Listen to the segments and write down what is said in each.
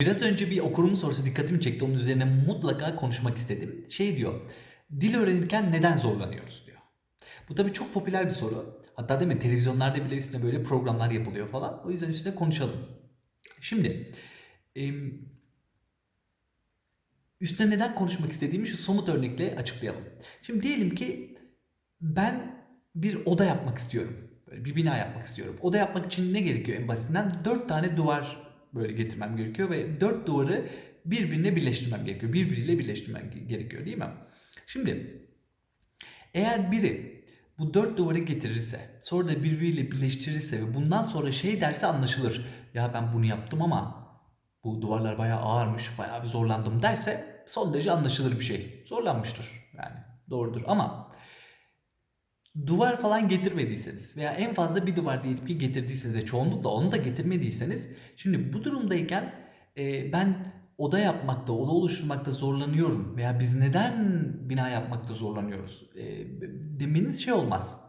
Biraz önce bir okurumun sorusu dikkatimi çekti. Onun üzerine mutlaka konuşmak istedim. Şey diyor. Dil öğrenirken neden zorlanıyoruz diyor. Bu tabii çok popüler bir soru. Hatta değil mi televizyonlarda bile üstüne böyle programlar yapılıyor falan. O yüzden üstüne konuşalım. Şimdi üstüne neden konuşmak istediğimi şu somut örnekle açıklayalım. Şimdi diyelim ki ben bir oda yapmak istiyorum. Böyle bir bina yapmak istiyorum. Oda yapmak için ne gerekiyor en basitinden? Dört tane duvar böyle getirmem gerekiyor ve dört duvarı birbirine birleştirmem gerekiyor. Birbiriyle birleştirmem ge- gerekiyor değil mi? Şimdi eğer biri bu dört duvarı getirirse, sonra da birbiriyle birleştirirse ve bundan sonra şey derse anlaşılır. Ya ben bunu yaptım ama bu duvarlar bayağı ağırmış, bayağı bir zorlandım derse son derece anlaşılır bir şey. Zorlanmıştır yani doğrudur ama duvar falan getirmediyseniz veya en fazla bir duvar diyelim ki getirdiyseniz ve çoğunlukla onu da getirmediyseniz şimdi bu durumdayken e, ben oda yapmakta, oda oluşturmakta zorlanıyorum veya biz neden bina yapmakta zorlanıyoruz e, demeniz şey olmaz.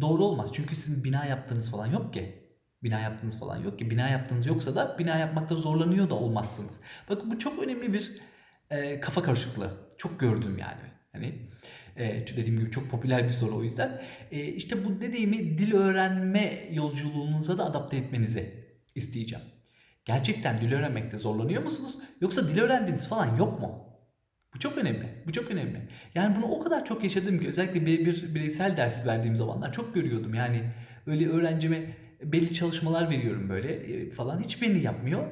Doğru olmaz. Çünkü sizin bina yaptığınız falan yok ki. Bina yaptığınız falan yok ki. Bina yaptığınız yoksa da bina yapmakta zorlanıyor da olmazsınız. Bakın bu çok önemli bir e, kafa karışıklığı. Çok gördüm yani. Hani e, dediğim gibi çok popüler bir soru o yüzden. E, işte bu dediğimi dil öğrenme yolculuğunuza da adapte etmenizi isteyeceğim. Gerçekten dil öğrenmekte zorlanıyor musunuz? Yoksa dil öğrendiğiniz falan yok mu? Bu çok önemli. Bu çok önemli. Yani bunu o kadar çok yaşadım ki özellikle bir, bir bireysel ders verdiğim zamanlar çok görüyordum. Yani böyle öğrencime belli çalışmalar veriyorum böyle e, falan. Hiç beni yapmıyor.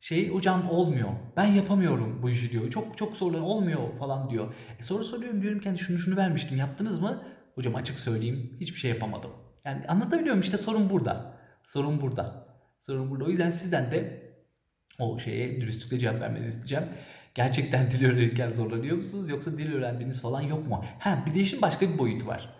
Şey hocam olmuyor. Ben yapamıyorum bu işi diyor. Çok çok zorlan olmuyor falan diyor. E sonra soruyorum diyorum ki hani şunu şunu vermiştim yaptınız mı? Hocam açık söyleyeyim hiçbir şey yapamadım. Yani anlatabiliyorum işte sorun burada. Sorun burada. Sorun burada. O yüzden sizden de o şeye dürüstlükle cevap vermenizi isteyeceğim. Gerçekten dil öğrenirken zorlanıyor musunuz yoksa dil öğrendiğiniz falan yok mu? Ha bir de işin başka bir boyutu var.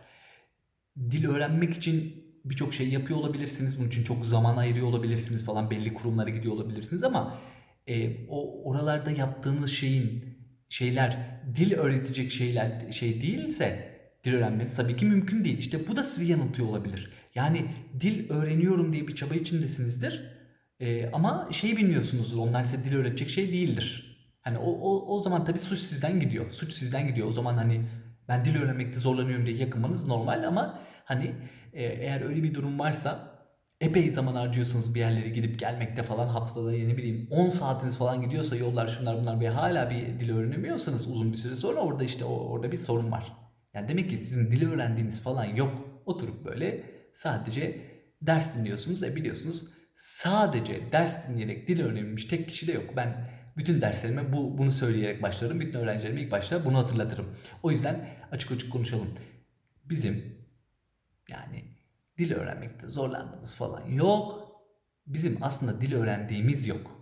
Dil öğrenmek için birçok şey yapıyor olabilirsiniz. Bunun için çok zaman ayırıyor olabilirsiniz falan. Belli kurumlara gidiyor olabilirsiniz ama e, o oralarda yaptığınız şeyin şeyler dil öğretecek şeyler şey değilse dil öğrenmesi tabii ki mümkün değil. İşte bu da sizi yanıltıyor olabilir. Yani dil öğreniyorum diye bir çaba içindesinizdir. E, ama şey bilmiyorsunuzdur. Onlar size dil öğretecek şey değildir. Hani o, o, o zaman tabii suç sizden gidiyor. Suç sizden gidiyor. O zaman hani ben dil öğrenmekte zorlanıyorum diye yakınmanız normal ama hani e, eğer öyle bir durum varsa epey zaman harcıyorsanız bir yerlere gidip gelmekte falan haftada yeni bileyim 10 saatiniz falan gidiyorsa yollar şunlar bunlar bir hala bir dil öğrenemiyorsanız uzun bir süre sonra orada işte orada bir sorun var. Yani demek ki sizin dili öğrendiğiniz falan yok. Oturup böyle sadece ders dinliyorsunuz. E biliyorsunuz sadece ders dinleyerek dil öğrenilmiş tek kişi de yok. Ben bütün derslerime bu bunu söyleyerek başlarım. Bütün öğrencilerime ilk başta bunu hatırlatırım. O yüzden açık açık konuşalım. Bizim yani dil öğrenmekte zorlandığımız falan yok. Bizim aslında dil öğrendiğimiz yok.